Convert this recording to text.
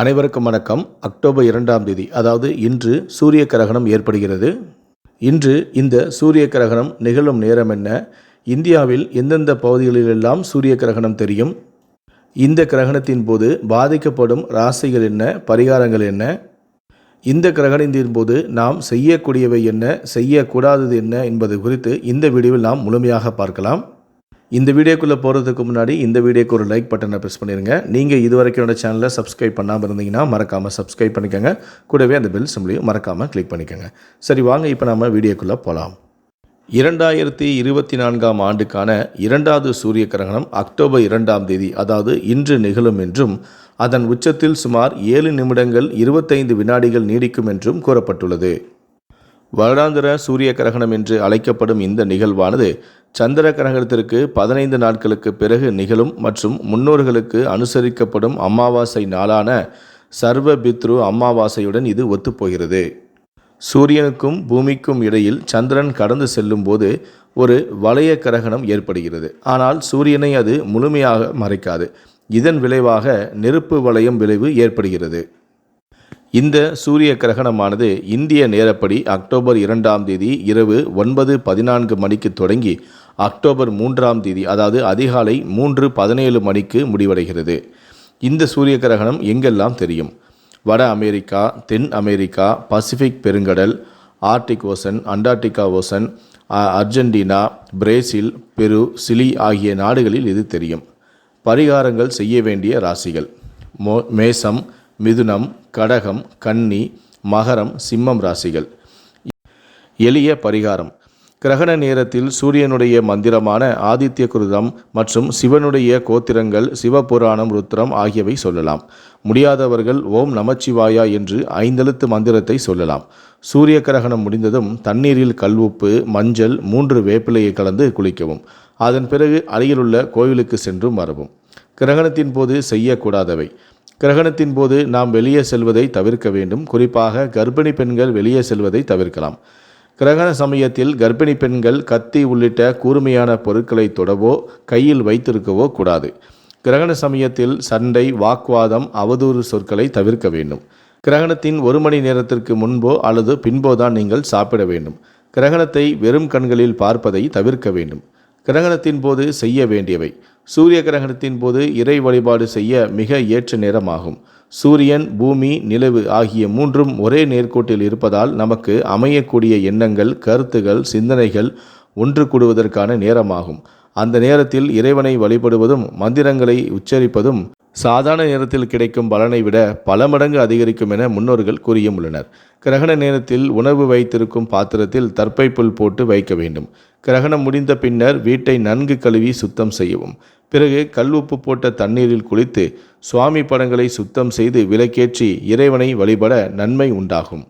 அனைவருக்கும் வணக்கம். அக்டோபர் இரண்டாம் தேதி அதாவது இன்று சூரிய கிரகணம் ஏற்படுகிறது. இன்று இந்த சூரிய கிரகணம் நிகழும் நேரம் என்ன? இந்தியாவில் எந்தெந்த பகுதிகளிலெல்லாம் சூரிய கிரகணம் தெரியும்? இந்த கிரகணத்தின் போது பாதிக்கப்படும் ராசிகள் என்ன? பரிகாரங்கள் என்ன? இந்த கிரகணத்தின் போது நாம் செய்யக்கூடியவை என்ன? செய்யக்கூடாதது என்ன என்பது குறித்து இந்த வீடியோவில் நாம் முழுமையாக பார்க்கலாம். இந்த வீடியோக்குள்ளே போகிறதுக்கு முன்னாடி இந்த வீடியோக்கு ஒரு லைக் பட்டனை ப்ரெஸ் பண்ணிடுங்க நீங்கள் இது வரைக்கும் என்னோட சேனலை சப்ஸ்கிரைப் பண்ணாமல் இருந்தீங்கன்னா மறக்காமல் சப்ஸ்கிரைப் பண்ணிக்கோங்க. கூடவே அந்த பெல் சிம்லையும் மறக்காமல் கிளிக் பண்ணிக்கோங்க. சரி வாங்க இப்போ நம்ம வீடியோக்குள்ளே போகலாம் இரண்டாயிரத்தி இருபத்தி நான்காம் ஆண்டுக்கான இரண்டாவது சூரிய கிரகணம் அக்டோபர் இரண்டாம் தேதி அதாவது இன்று நிகழும் என்றும் அதன் உச்சத்தில் சுமார் ஏழு நிமிடங்கள் இருபத்தைந்து வினாடிகள் நீடிக்கும் என்றும் கூறப்பட்டுள்ளது. வருடாந்திர சூரிய கிரகணம் என்று அழைக்கப்படும் இந்த நிகழ்வானது சந்திர கிரகணத்திற்கு பதினைந்து நாட்களுக்கு பிறகு நிகழும் மற்றும் முன்னோர்களுக்கு அனுசரிக்கப்படும் அமாவாசை நாளான சர்வ பித்ரு அமாவாசையுடன் இது ஒத்துப்போகிறது. சூரியனுக்கும் பூமிக்கும் இடையில் சந்திரன் கடந்து செல்லும் போது ஒரு வளைய கிரகணம் ஏற்படுகிறது. ஆனால் சூரியனை அது முழுமையாக மறைக்காது. இதன் விளைவாக நெருப்பு வளையம் விளைவு ஏற்படுகிறது. இந்த சூரிய கிரகணமானது இந்திய நேரப்படி அக்டோபர் இரண்டாம் தேதி இரவு ஒன்பது பதினான்கு மணிக்கு தொடங்கி அக்டோபர் மூன்றாம் தேதி அதாவது அதிகாலை மூன்று பதினேழு மணிக்கு முடிவடைகிறது. இந்த சூரிய கிரகணம் எங்கெல்லாம் தெரியும்? வட அமெரிக்கா தென் அமெரிக்கா பசிபிக் பெருங்கடல் ஆர்டிக் ஓசன் அண்டார்டிகா ஓசன் அ- அர்ஜென்டினா பிரேசில் பெரு சிலி ஆகிய நாடுகளில் இது தெரியும். பரிகாரங்கள் செய்ய வேண்டிய ராசிகள். மோ மேசம் மிதுனம் கடகம் கன்னி மகரம் சிம்மம் ராசிகள். எளிய பரிகாரம். கிரகண நேரத்தில் சூரியனுடைய மந்திரமான ஆதித்ய குருதம் மற்றும் சிவனுடைய கோத்திரங்கள் சிவபுராணம் ருத்ரம் ஆகியவை சொல்லலாம். முடியாதவர்கள் ஓம் நமச்சிவாயா என்று ஐந்தெழுத்து மந்திரத்தை சொல்லலாம். சூரிய கிரகணம் முடிந்ததும் தண்ணீரில் கல்வுப்பு மஞ்சள் மூன்று வேப்பிலையை கலந்து குளிக்கவும். அதன் பிறகு அருகிலுள்ள கோவிலுக்கு சென்றும் வரவும். கிரகணத்தின் போது செய்யக்கூடாதவை. கிரகணத்தின் போது நாம் வெளியே செல்வதை தவிர்க்க வேண்டும். குறிப்பாக கர்ப்பிணி பெண்கள் வெளியே செல்வதை தவிர்க்கலாம். கிரகண சமயத்தில் கர்ப்பிணி பெண்கள் கத்தி உள்ளிட்ட கூர்மையான பொருட்களை தொடவோ கையில் வைத்திருக்கவோ கூடாது. கிரகண சமயத்தில் சண்டை வாக்குவாதம் அவதூறு சொற்களை தவிர்க்க வேண்டும். கிரகணத்தின் ஒரு மணி நேரத்திற்கு முன்போ அல்லது பின்போ தான் நீங்கள் சாப்பிட வேண்டும். கிரகணத்தை வெறும் கண்களில் பார்ப்பதை தவிர்க்க வேண்டும். கிரகணத்தின் போது செய்ய வேண்டியவை. சூரிய கிரகணத்தின் போது இறை வழிபாடு செய்ய மிக ஏற்ற நேரமாகும். சூரியன் பூமி நிலவு ஆகிய மூன்றும் ஒரே நேர்கோட்டில் இருப்பதால் நமக்கு அமையக்கூடிய எண்ணங்கள் கருத்துகள் சிந்தனைகள் ஒன்று கூடுவதற்கான நேரமாகும். அந்த நேரத்தில் இறைவனை வழிபடுவதும் மந்திரங்களை உச்சரிப்பதும் சாதாரண நேரத்தில் கிடைக்கும் பலனை விட பல மடங்கு அதிகரிக்கும் என முன்னோர்கள் கூறியும் உள்ளனர் கிரகண நேரத்தில் உணவு வைத்திருக்கும் பாத்திரத்தில் தர்ப்பை புல் போட்டு வைக்க வேண்டும். கிரகணம் முடிந்த பின்னர் வீட்டை நன்கு கழுவி சுத்தம் செய்யவும். பிறகு கல் உப்பு போட்ட தண்ணீரில் குளித்து சுவாமி படங்களை சுத்தம் செய்து விலக்கேற்றி இறைவனை வழிபட நன்மை உண்டாகும்.